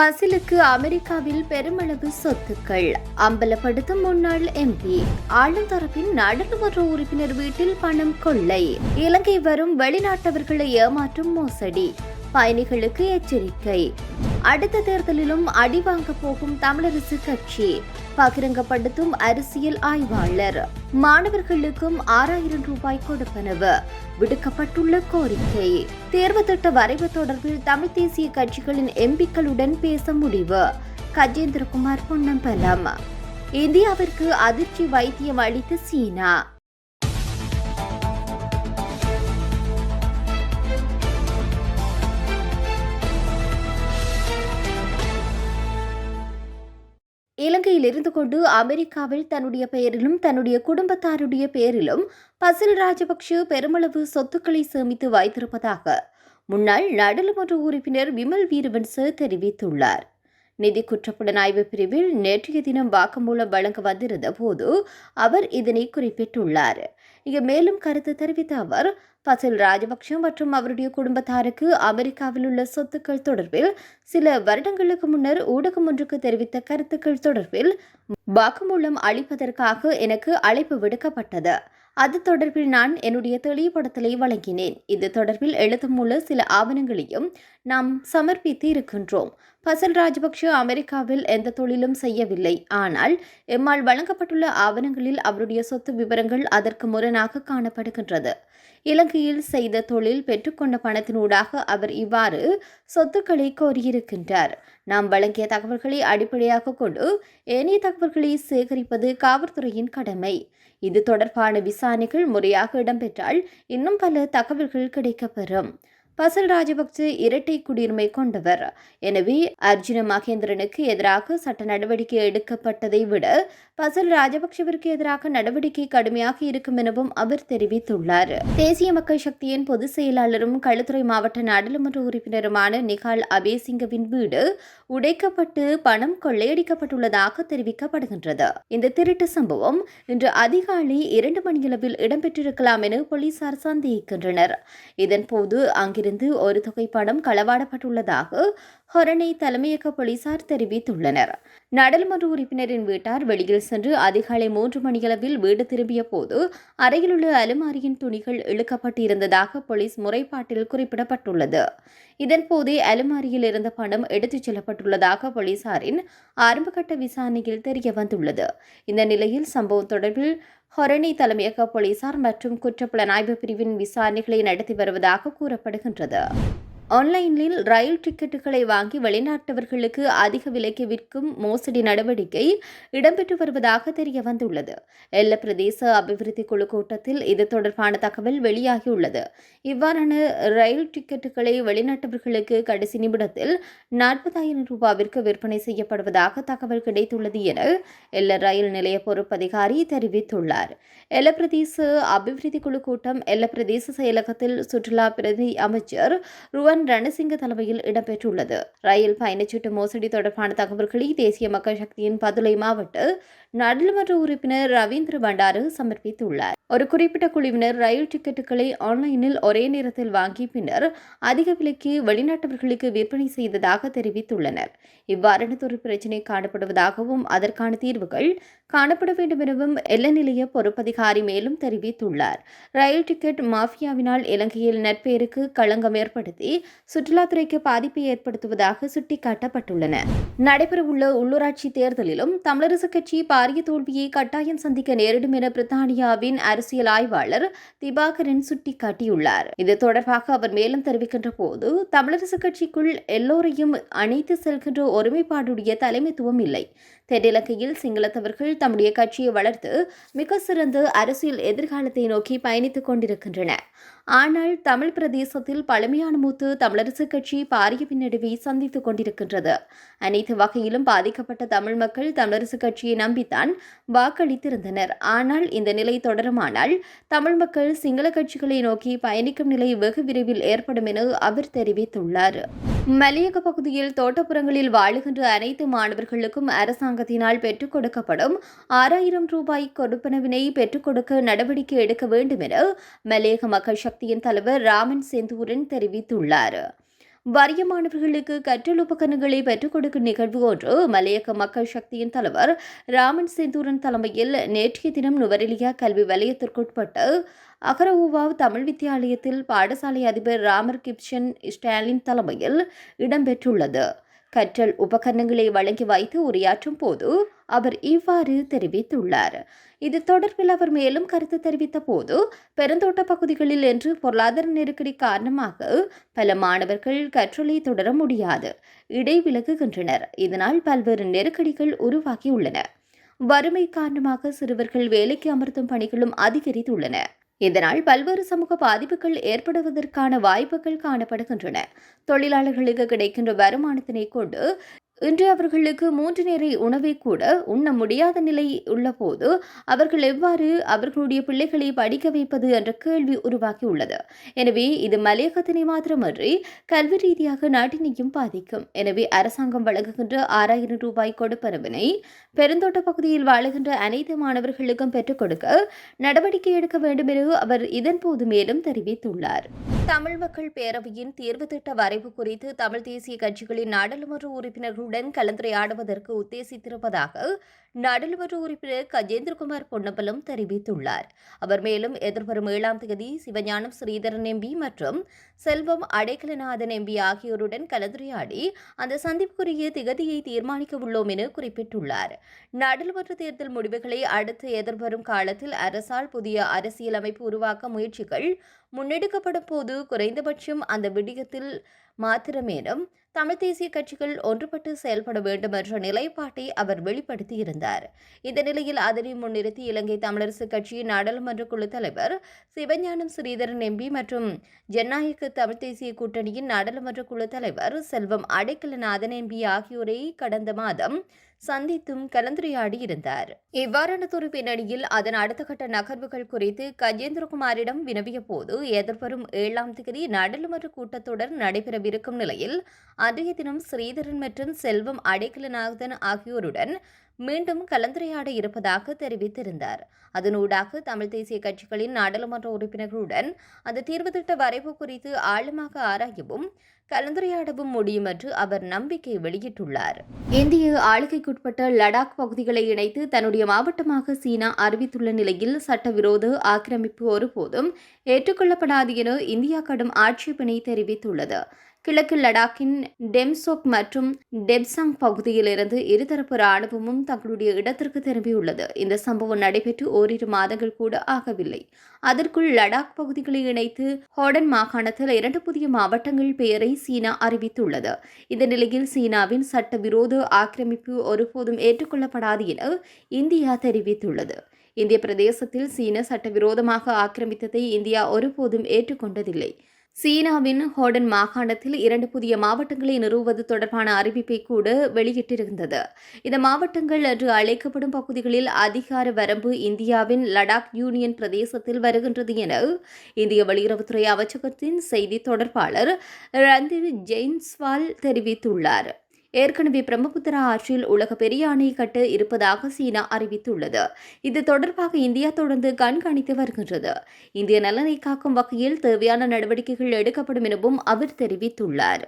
பசிலுக்கு அமெரிக்காவில் பெருமளவு சொத்துக்கள். அம்பலப்படுத்தும் முன்னாள் எம்பி ஆளும் தரப்பின் நாடாளுமன்ற உறுப்பினர் வீட்டில் பணம் கொள்ளை. இலங்கை வரும் வெளிநாட்டவர்களை ஏமாற்றும் மோசடி. பயணிகளுக்கு எச்சரிக்கை. அடுத்த தேர்தலிலும் அடி வாங்க போகும் தமிழரசு கட்சி. பகிரங்கப்படுத்தும் அரசியல் ஆய்வாளர். மாணவர்களுக்கும் ஆறாயிரம் ரூபாய் கொடுப்பனவு. விடுக்கப்பட்டுள்ள கோரிக்கை. தேர்வு திட்ட வரைவு தொடர்பில் தமிழ் தேசிய கட்சிகளின் எம்பிக்களுடன் பேச முடிவு. கஜேந்திரகுமார் பொன்னம்பலம். இந்தியாவிற்கு அதிர்ச்சி வைத்தியம் அளித்த சீனா. இலங்கையில் இருந்து கொண்டு அமெரிக்காவில் தன்னுடைய பெயரிலும் தன்னுடைய குடும்பத்தாருடைய பெயரிலும் பசில் ராஜபக்ஷ பெருமளவு சொத்துக்களை சேமித்து வைத்திருப்பதாக முன்னாள் நாடாளுமன்ற உறுப்பினர் விமல் வீரவன்ச தெரிவித்துள்ளார். நிதி குற்றப்புலனாய்வு பிரிவில் நேற்றைய தினம் வாக்குமூலம் வழங்க வந்திருந்த போது அவர் இதனை குறிப்பிட்டுள்ளார். இங்கு மேலும் கருத்து தெரிவித்த அவர் பசில் ராஜபக்ஷ மற்றும் அவருடைய குடும்பத்தாருக்கு அமெரிக்காவில் உள்ள சொத்துக்கள் தொடர்பில் சில வருடங்களுக்கு முன்னர் ஊடகம் ஒன்றுக்கு தெரிவித்த கருத்துக்கள் தொடர்பில் வாக்குமூலம் அளிப்பதற்காக எனக்கு அழைப்பு விடுக்கப்பட்டது. அது தொடர்பில் நான் என்னுடைய தெளிவுபடுத்தலை வழங்கினேன். இது தொடர்பில் எழுதமுள்ள சில ஆவணங்களையும் நாம் சமர்ப்பித்து இருக்கின்றோம் பசல் ராஜபக்ஷ அமெரிக்காவில் எந்த தொழிலும் செய்யவில்லை. ஆனால் எம்மால் வழங்கப்பட்டுள்ள ஆவணங்களில் அவருடைய சொத்து விவரங்கள் அதற்கு முரணாக காணப்படுகின்றது. இலங்கையில் செய்த தொழில் பெற்றுக்கொண்ட பணத்தினூடாக அவர் இவ்வாறு சொத்துக்களை கோரியிருக்கின்றார். நாம் வழங்கிய தகவல்களை அடிப்படையாக கொண்டு ஏனைய தகவல்களை சேகரிப்பது காவல்துறையின் கடமை. இது தொடர்பான விசாரணைகள் முறையாக இடம்பெற்றால் இன்னும் பல தகவல்கள் கிடைக்கப்பெறும். பசல் ராஜபக்ச இரட்டை குடியுரிமை கொண்டவர். எனவே அர்ஜுன மகேந்திரனுக்கு எதிராக சட்ட நடவடிக்கை எடுக்கப்பட்டதை விட பசல் ராஜபக்சவிற்கு எதிராக நடவடிக்கை கடுமையாக இருக்கும் எனவும் அவர் தெரிவித்துள்ளார். தேசிய மக்கள் சக்தியின் பொதுச் செயலாளரும் களுத்துறை மாவட்ட நாடாளுமன்ற உறுப்பினருமான நிகால் அபேசிங்கவின் வீடு உடைக்கப்பட்டு பணம் கொள்ளையடிக்கப்பட்டுள்ளதாக தெரிவிக்கப்படுகின்றது. இந்த திருட்டு சம்பவம் இன்று அதிகாலை இரண்டு மணியளவில் இடம்பெற்றிருக்கலாம் என போலீசார் சந்தேகிக்கின்றனர். இதன்போது அங்கிருந்து இருந்து ஒரு தொகை பணம் களவாடப்பட்டுள்ளதாக ஹொரணை தலைமையக போலீசார் தெரிவித்துள்ளனர். நாடாளுமன்ற உறுப்பினரின் வீட்டார் வெளியில் சென்று அதிகாலை மூன்று மணியளவில் வீடு திரும்பிய போது அறையிலுள்ள அலுமாரியின் துணிகள் இழுக்கப்பட்டிருந்ததாக போலீஸ் முறைப்பாட்டில் குறிப்பிடப்பட்டுள்ளது. இதன்போதே அலுமாரியில் இருந்த பணம் எடுத்துச் செல்லப்பட்டுள்ளதாக போலீசாரின் ஆரம்பகட்ட விசாரணையில் தெரிய வந்துள்ளது இந்த நிலையில் சம்பவம் தொடர்பில் ஹொரணி தலைமையக போலீசார் மற்றும் குற்றப்புலனாய்வு பிரிவின் விசாரணைகளை நடத்தி வருவதாக கூறப்படுகின்றது. ஆன்லைனில் ரயில் டிக்கெட்டுகளை வாங்கி வெளிநாட்டவர்களுக்கு அதிக விலைக்கு விற்கும் மோசடி நடவடிக்கை இடம்பெற்று வருவதாக தெரிய வந்துள்ளது எல்ல பிரதேச அபிவிருத்தி குழு கூட்டத்தில் இது தொடர்பான தகவல் வெளியாகியுள்ளது. இவ்வாறான ரயில் டிக்கெட்டுகளை வெளிநாட்டவர்களுக்கு கடைசி நிமிடத்தில் நாற்பதாயிரம் ரூபாவிற்கு விற்பனை செய்யப்படுவதாக தகவல் கிடைத்துள்ளது என எல்ல ரயில் நிலைய பொறுப்பதிகாரி தெரிவித்துள்ளார். எல்ல பிரதேச அபிவிருத்தி குழு கூட்டம் எல்ல பிரதேச செயலகத்தில் சுற்றுலா பிரதி அமைச்சர் ருவன் ரணசிங்க தலைமையில் இடம்பெற்றுள்ளது. ரயில் பயணச்சீட்டு மோசடி தொடர்பான தகவல்களை தேசிய மக்கள் சக்தியின் பதுளை மாவட்ட நாடாளுமன்ற உறுப்பினர் ரவீந்திர பண்டாரு சமர்ப்பித்துள்ளார். ஒரு குறிப்பிட்ட குழுவினர் ரயில் டிக்கெட்டுகளை ஆன்லைனில் ஒரே நேரத்தில் வாங்கி பின்னர் அதிக விலைக்கு வெளிநாட்டவர்களுக்கு விற்பனை செய்ததாக தெரிவித்துள்ளனர். இவ்வாறானதொரு பிரச்சினை காணப்படுவதாகவும் அதற்கான தீர்வுகள் காணப்பட வேண்டும் எனவும் எல்ல நிலைய பொறுப்பதிகாரி மேலும் தெரிவித்துள்ளார். ரயில் டிக்கெட் மாஃபியாவினால் இலங்கையில் நட்பேருக்கு களங்கம் ஏற்படுத்தி சுற்றுலாத்துறைக்கு பாதிப்பை ஏற்படுத்துவதாக சுட்டிக்காட்டப்பட்டுள்ளன. நடைபெறவுள்ள உள்ளூராட்சி தேர்தலிலும் தமிழரசு கட்சி பாரிய தோல்வியை கட்டாயம் சந்திக்க நேரிடும் என பிரித்தானியாவின் அரசியல் ஆய்வாளர் திபாகரன் சுட்டிக்காட்டியுள்ளார். இது தொடர்பாக அவர் மேலும் தெரிவிக்கின்ற போது தமிழரசு கட்சிக்குள் எல்லோரையும் அணைத்து செல்கின்ற ஒருமைப்பாடுடைய தலைமைத்துவம் இல்லை. தென்னிலங்கையில் சிங்களத்தவர்கள் தம்முடைய கட்சியை வளர்த்து மிக சிறந்த அரசியல் எதிர்காலத்தை நோக்கி பயணித்துக் கொண்டிருக்கின்றனர். ஆனால் தமிழ் பிரதேசத்தில் பழமையான மூத்து தமிழரசு கட்சி பாரிய பின்னடைவை சந்தித்துக் கொண்டிருக்கின்றது. அனைத்து வகையிலும் பாதிக்கப்பட்ட தமிழ் மக்கள் தமிழரசு கட்சியை நம்பித்தான் வாக்களித்திருந்தனர். ஆனால் இந்த நிலை தொடருமானால் தமிழ் மக்கள் சிங்கள கட்சிகளை நோக்கி பயணிக்கும் நிலை வெகு விரைவில் ஏற்படும் என அவர் தெரிவித்துள்ளார். மலையக பகுதியில் தோட்டப்புறங்களில் வாழுகின்ற அனைத்து மாணவர்களுக்கும் அரசாங்கத்தினால் பெற்றுக் கொடுக்கப்படும் ஆறாயிரம் ரூபாய் கொடுப்பனவினை பெற்றுக் கொடுக்க நடவடிக்கை எடுக்க வேண்டும் என மலையக மக்கள் சக்தியின் தலைவர் ராமன் செந்தூரன் தெரிவித்துள்ளார். வறிய மாணவர்களுக்கு கற்றல் உபகரணங்களை பெற்றுக் கொடுக்கும் நிகழ்வு ஒன்று. மலையக மக்கள் சக்தியின் தலைவர் ராமன் செந்தூரன் தலைமையில் நேற்றைய தினம் நுவரெலியா கல்வி வலயத்திற்குட்பட்டு அகரவுவாவ் தமிழ் வித்தியாலயத்தில் பாடசாலை அதிபர் ராமர் கிப்ஷன் ஸ்டாலின் தலைமையில் இடம்பெற்றுள்ளது. கற்றல் உபகரணங்களை வழங்கி வைத்து உரையாற்றும் போது அவர் இவ்வாறு தெரிவித்துள்ளார். இது தொடர்பில் அவர் மேலும் கருத்து தெரிவித்த போது பெருந்தோட்ட பகுதிகளில் என்று பொருளாதார நெருக்கடி காரணமாக பல மாணவர்கள் கற்றலை தொடர முடியாது இடைவிலகுகின்றனர். இதனால் பல்வேறு நெருக்கடிகள் உருவாகியுள்ளன. வறுமை காரணமாக சிறுவர்கள் வேலைக்கு அமர்த்தும் பணிகளும் அதிகரித்துள்ளன. இதனால் பல்வேறு சமூக பாதிப்புகள் ஏற்படுவதற்கான வாய்ப்புகள் காணப்படுகின்றன. தொழிலாளர்களுக்கு கிடைக்கின்ற வருமானத்தினை கொண்டு இன்று அவர்களுக்கு மூன்று நேர உணவை கூட உண்ண முடியாத நிலை உள்ளபோது அவர்கள் எவ்வாறு அவர்களுடைய பிள்ளைகளை படிக்க வைப்பது என்ற கேள்வி உருவாகியுள்ளது. எனவே இது மலையகத்தினை மாத்திரமன்றி கல்வி ரீதியாக நாட்டினையும் பாதிக்கும். எனவே அரசாங்கம் வழங்குகின்ற ஆறாயிரம் ரூபாய் கொடுப்பனவினை பெருந்தோட்ட பகுதியில் வாழுகின்ற அனைத்து மாணவர்களுக்கும் பெற்றுக் கொடுக்க நடவடிக்கை எடுக்க வேண்டும் என அவர் இதன்போது மேலும் தெரிவித்துள்ளார். தமிழ் மக்கள் பேரவையின் தேர்வு திட்ட வரைவு குறித்து தமிழ் தேசிய கட்சிகளின் நாடாளுமன்ற உறுப்பினர்களுடன் கலந்துரையாடுவதற்கு உத்தேசித்திருப்பதாக நாடாளுமன்ற உறுப்பினர் கஜேந்திரகுமார் பொன்னம்பலம் தெரிவித்துள்ளார். அவர் மேலும் எதிர்வரும் ஏழாம் தேதி சிவஞானம் ஸ்ரீதரன் எம்பி மற்றும் செல்வம் அடைக்கலநாதன் எம்பி ஆகியோருடன் கலந்துரையாடி அந்த சந்திப்புக்குரிய திகதியை தீர்மானிக்க உள்ளோம் என குறிப்பிட்டுள்ளார். நாடாளுமன்ற தேர்தல் முடிவுகளை அடுத்து எதிர்வரும் காலத்தில் அரசால் புதிய அரசியலமைப்பு உருவாக்க முயற்சிகள் முன்னெடுக்கப்படும் போது குறைந்தபட்சம் அந்த விடயத்தில் மாத்திரமேனும் தமிழ் தேசிய கட்சிகள் ஒன்றுபட்டு செயல்பட வேண்டும் என்ற நிலைப்பாட்டை அவர் வெளிப்படுத்தியிருந்தார். இந்த நிலையில் அதனை முன்னிறுத்தி இலங்கை தமிழரசுக் கட்சியின் நாடாளுமன்ற குழு தலைவர் சிவஞானம் ஸ்ரீதரன் எம்பி மற்றும் ஜனநாயக தமிழ் தேசிய கூட்டணியின் நாடாளுமன்ற குழு தலைவர் செல்வம் அடைக்கலநாதன் எம்பி ஆகியோரை கடந்த மாதம் சந்தித்தும் கலந்துரையாடி இருந்தார். இவ்வாறானதொரு பின்னணியில் அதன் அடுத்த கட்ட நகர்வுகள் குறித்து கஜேந்திரகுமாரிடம் வினவிய போது எதிர்வரும் ஏழாம் தேதி நாடாளுமன்ற கூட்டத்தொடர் நடைபெறவிருக்கும் நிலையில் அன்றைய தினம் ஸ்ரீதரன் மற்றும் செல்வம் அடைக்கலநாதன் ஆகியோருடன் மீண்டும் கலந்துரையாட இருப்பதாக தெரிவித்திருந்தார். அதனூடாக தமிழ் தேசிய கட்சிகளின் நாடாளுமன்ற உறுப்பினர்களுடன் அந்த தீர்வு திட்ட வரைவு குறித்து ஆழமாக ஆராயவும் கலந்துரையாடவும் முடியும் என்று அவர் நம்பிக்கை வெளியிட்டுள்ளார். இந்திய ஆளுகைக்குட்பட்ட லடாக் பகுதிகளை இணைத்து தன்னுடைய மாவட்டமாக சீனா அறிவித்துள்ள நிலையில் சட்டவிரோத ஆக்கிரமிப்பு ஒருபோதும் ஏற்றுக்கொள்ளப்படாது என இந்தியா கடும் ஆட்சேபனை தெரிவித்துள்ளது. கிழக்கு லடாக்கின் டெம்சோக் மற்றும் டெப்சாங் பகுதியிலிருந்து இருதரப்பு ராணுவமும் தங்களுடைய இடத்திற்கு திரும்பியுள்ளது. இந்த சம்பவம் நடைபெற்று ஓரிரு மாதங்கள் கூட ஆகவில்லை. அதற்குள் லடாக் பகுதிகளை இணைத்து ஹோடன் மாகாணத்தில் இரண்டு புதிய மாவட்டங்கள் பெயரை சீனா அறிவித்துள்ளது. இந்த நிலையில் சீனாவின் சட்டவிரோத ஆக்கிரமிப்பு ஒருபோதும் ஏற்றுக்கொள்ளப்படாது என இந்தியா தெரிவித்துள்ளது. இந்திய பிரதேசத்தில் சீன சட்டவிரோதமாக ஆக்கிரமித்ததை இந்தியா ஒருபோதும் ஏற்றுக்கொண்டதில்லை. சீனாவின் ஹோடன் மாகாணத்தில் இரண்டு புதிய மாவட்டங்களை நிறுவுவது தொடர்பான அறிவிப்பை கூட வெளியிட்டிருந்தது. இந்த மாவட்டங்கள் என்று அழைக்கப்படும் பகுதிகளில் அதிகார வரம்பு இந்தியாவின் லடாக் யூனியன் பிரதேசத்தில் வருகின்றது என இந்திய வெளியுறவுத்துறை அமைச்சகத்தின் செய்தி தொடர்பாளர் ரந்திர் ஜெயின்ஸ்வால் தெரிவித்துள்ளார். ஏற்கனவே பிரம்மபுத்திரா ஆற்றில் உலக பெரிய அணை கட்ட இருப்பதாக சீனா அறிவித்துள்ளது. இது தொடர்பாக இந்தியா தொடர்ந்து கண்காணித்து வருகின்றது. இந்திய நலனை காக்கும் வகையில் தேவையான நடவடிக்கைகள் எடுக்கப்படும் எனவும் அவர் தெரிவித்துள்ளார்.